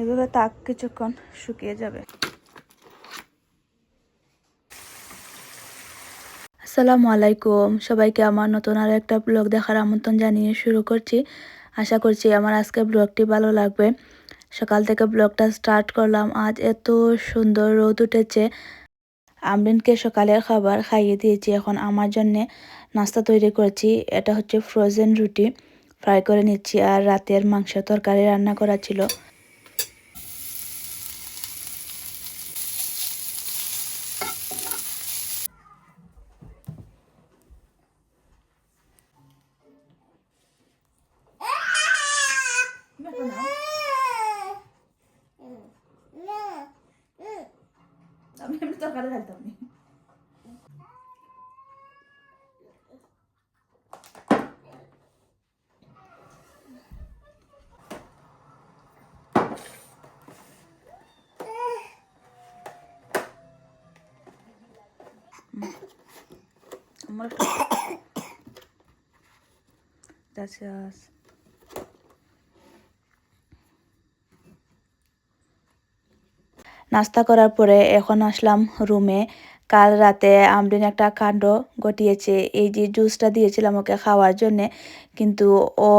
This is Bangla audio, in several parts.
এভাবে তাক কিছুক্ষণ শুকিয়ে যাবে। আসসালামু আলাইকুম। সবাইকে আমার নতুন আরও একটা ব্লগ দেখার আমন্ত্রণ জানিয়ে শুরু করছি। আশা করছি আমার আজকে ব্লগটি ভালো লাগবে। সকাল থেকে ব্লগটা স্টার্ট করলাম। আজ এত সুন্দর রোদ উঠেছে। আমরিনকে সকালের খাবার খাইয়ে দিয়েছি। এখন আমার জন্যে নাস্তা তৈরি করেছি। এটা হচ্ছে ফ্রোজেন রুটি। ফ্রাই করে নিচ্ছি। আর রাতের মাংস তরকারি রান্না করা ছিল। আমি এমনি তরকারি ঢালতাম না আমার Gracias. নাস্তা করার পরে এখন আসলাম রুমে। কাল রাতে আমরিন একটা কাণ্ড ঘটিয়েছে। এই যে জুসটা দিয়েছিলাম ওকে খাওয়ার জন্যে, কিন্তু ও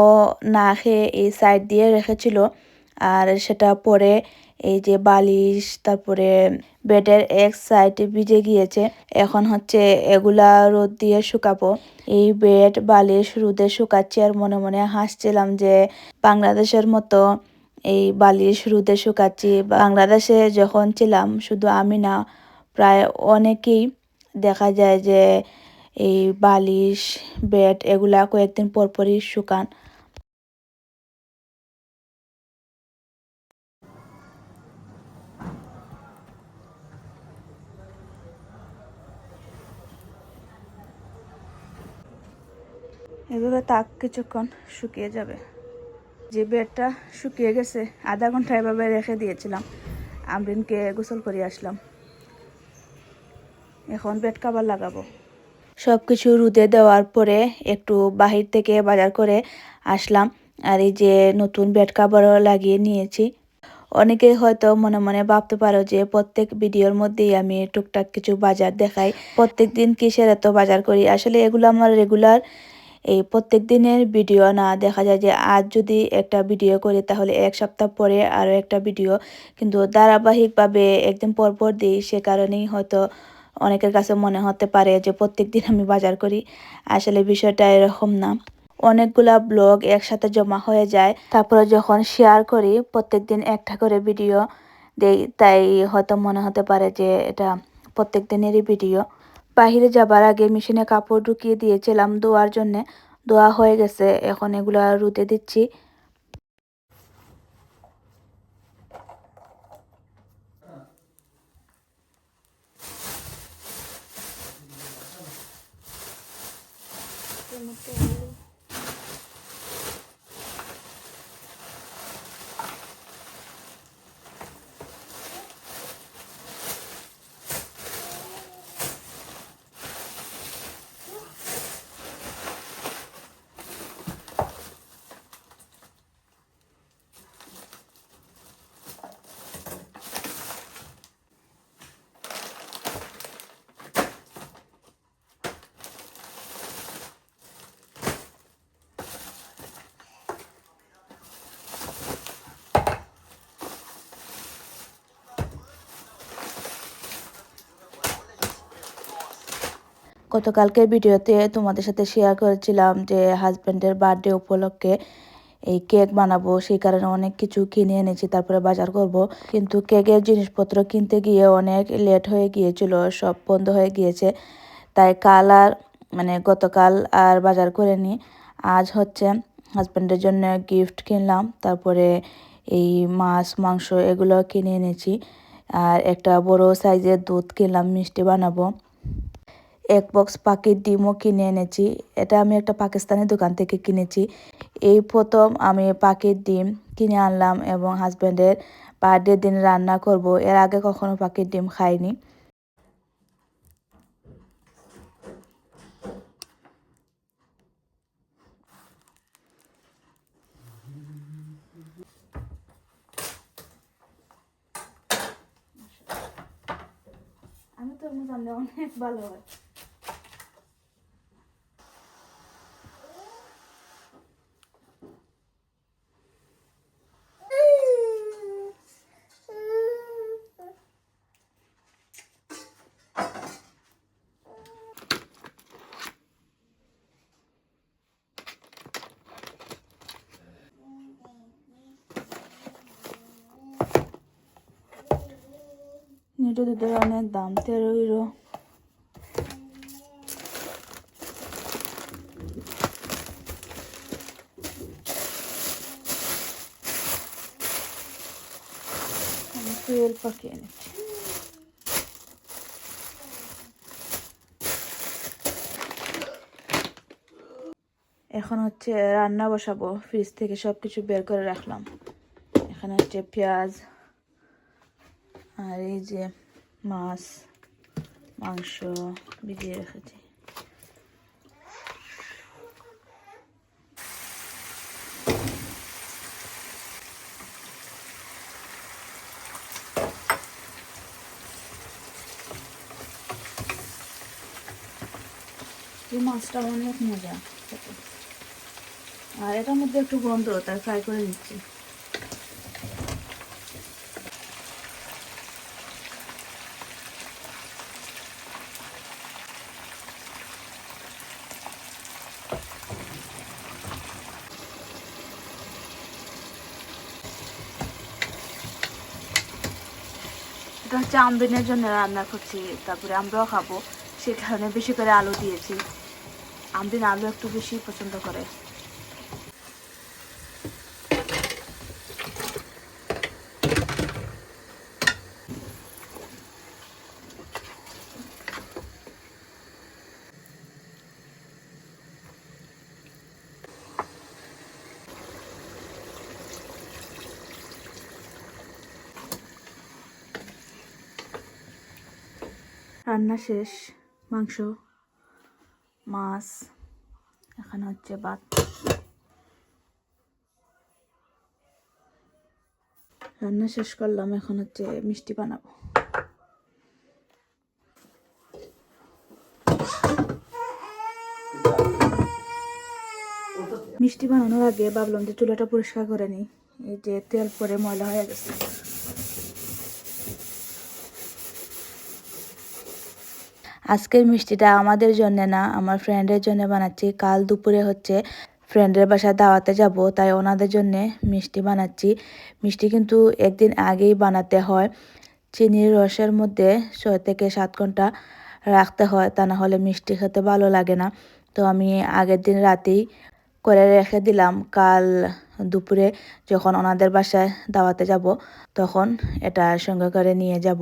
না খেয়ে এই সাইড দিয়ে রেখেছিল। আর সেটা পরে এই যে বালিশ, তারপরে বেডের এক সাইড ভিজে গিয়েছে। এখন হচ্ছে এগুলা রোদ দিয়ে শুকাবো। এই বেড, বালিশ, রোদে শুকাচ্ছি আর মনে মনে হাসছিলাম যে বাংলাদেশের মতো এই বালিশ রোদে শুকাচ্ছি। বাংলাদেশে যখন ছিলাম, শুধু আমি না, প্রায় অনেকেই দেখা যায় যে এই বালিশ, বেড এগুলা কয়েকদিন পরপরই শুকান। এভাবে তাক কিছুক্ষণ শুকিয়ে যাবে। যে বেডটা শুকিয়ে গেছে, আধা ঘণ্টা এভাবে রেখে দিয়েছিলাম। আমরিনকে গোসল করে আসলাম। এখন বেড কাভার লাগাবো। সব কিছু রুদে দেওয়ার পরে একটু বাহির থেকে বাজার করে আসলাম। আর এই যে নতুন বেড কাভারও লাগিয়ে নিয়েছি। অনেকে হয়তো মনে মনে ভাবতে পারো যে প্রত্যেক ভিডিওর মধ্যেই আমি টুকটাক কিছু বাজার দেখাই। প্রত্যেক দিন কিসের এত বাজার করি? আসলে এগুলো আমার রেগুলার এই প্রত্যেক দিনের ভিডিও না দেখা যায় যে আজ যদি একটা ভিডিও করি তাহলে এক সপ্তাহ পরে আরও একটা ভিডিও। কিন্তু ধারাবাহিকভাবে একদিন পর পর দিই, সে কারণেই হয়তো অনেকের কাছে মনে হতে পারে যে প্রত্যেক দিন আমি বাজার করি। আসলে বিষয়টা এরকম না। অনেকগুলা ব্লগ একসাথে জমা হয়ে যায়। তারপরে যখন শেয়ার করি, প্রত্যেক দিন একটা করে ভিডিও দেই, তাই হয়তো মনে হতে পারে যে এটা প্রত্যেক দিনেরই ভিডিও। বাহিরে যাবার আগে মেশিনে কাপড় ঢুকিয়ে দিয়েছিলাম, ধোয়ার জন্যে। ধোয়া হয়ে গেছে, এখন এগুলা রুদে দিচ্ছি। গতকালকের ভিডিওতে তোমাদের সাথে শেয়ার করেছিলাম যে হাজব্যান্ডের বার্থডে উপলক্ষে এই কেক বানাবো, সেই কারণে অনেক কিছু কিনে এনেছি, তারপরে বাজার করব। কিন্তু কেকের জিনিসপত্র কিনতে গিয়ে অনেক লেট হয়ে গিয়েছিল, সব বন্ধ হয়ে গিয়েছে। তাই কাল আর মানে গতকাল আর বাজার করিনি। আজ হচ্ছে হাজব্যান্ডের জন্য গিফট কিনলাম, তারপরে এই মাছ, মাংস এগুলো কিনে এনেছি। আর একটা বড় সাইজের দুধ কিনলাম, মিষ্টি বানাবো। এক বক্স পাখির ডিমও কিনে এনেছি। এটা আমি একটা পাকিস্তানি দোকান থেকে কিনেছি। এই প্রথম আমি পাখির ডিম কিনে আনলাম এবং হাজব্যান্ডের বার্থডের দিন রান্না করব। এর আগে কখনো পাখির ডিম খাইনি। আমি তো অনেক ভালো হয়। নিটো দুধের অনেক দাম তেরো ইউরো। তেল পাকিয়ে নিচ্ছি। এখন হচ্ছে রান্না বসাবো ফ্রিজ থেকে সব কিছু বের করে রাখলাম। এখানে হচ্ছে পেঁয়াজ আর এই যে মাছ, মাংস ভিজিয়ে রেখেছি এই মাছটা অনেক মজা। আর এটার মধ্যে একটু গন্ধ তাই ফ্রাই করে নিচ্ছি এটা হচ্ছে আমদিনের জন্য রান্না করছি, তারপরে আমরাও খাব। সে কারণে বেশি করে আলু দিয়েছি। আমদিন আলু একটু বেশি পছন্দ করে। রান্না শেষ, মাংস, মাছ, এখানে হচ্ছে ভাত। রান্না শেষ করলাম, এখন হচ্ছে মিষ্টি বানাবো। মিষ্টি বানানোর আগে ভাবলাম যে চুলাটা পরিষ্কার করে নিই, এই যে তেল পরে ময়লা হয়ে গেছে। আজকের মিষ্টিটা আমাদের জন্য না, আমার ফ্রেন্ডের জন্য বানাচ্ছি। কাল দুপুরে হচ্ছে ফ্রেন্ডের বাসায় দাওয়াতে যাব, তাই ওনাদের জন্য মিষ্টি বানাচ্ছি। মিষ্টি কিন্তু একদিন আগেই বানাতে হয়। চিনির রসের মধ্যে ছয় থেকে সাত ঘণ্টা রাখতে হয়, তা না হলে মিষ্টি খেতে ভালো লাগে না। তো আমি আগের দিন রাতেই করে রেখে দিলাম। কাল দুপুরে যখন ওনাদের বাসায় দাওয়াতে যাব, তখন এটা সঙ্গে করে নিয়ে যাব।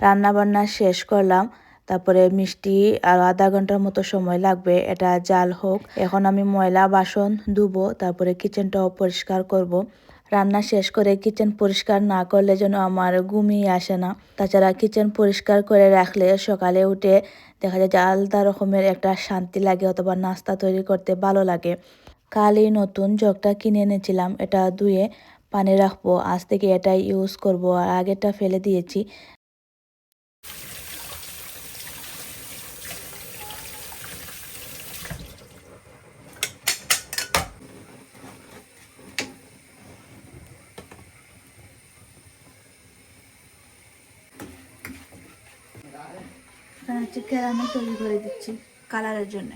রান্না বান্না শেষ করলাম। তারপরে মিষ্টি আর আধা ঘণ্টার মতো সময় লাগবে, এটা জাল হোক। এখন আমি ময়লা, বাসন ধুবো, তারপরে কিচেনটাও পরিষ্কার করব। রান্না শেষ করে কিচেন পরিষ্কার না করলে যেন আমার ঘুমিয়ে আসে না। তাছাড়া কিচেন পরিষ্কার করে রাখলে সকালে উঠে দেখা যায় যে আলাদা রকমের একটা শান্তি লাগে অথবা নাস্তা তৈরি করতে ভালো লাগে। কালই নতুন জগটা কিনে এনেছিলাম, এটা ধুয়ে পানি রাখব। আজ থেকে এটাই ইউজ করব, আর আগেরটা ফেলে দিয়েছি। ক্যারামেল তৈরি করে দিচ্ছি কালারের জন্য।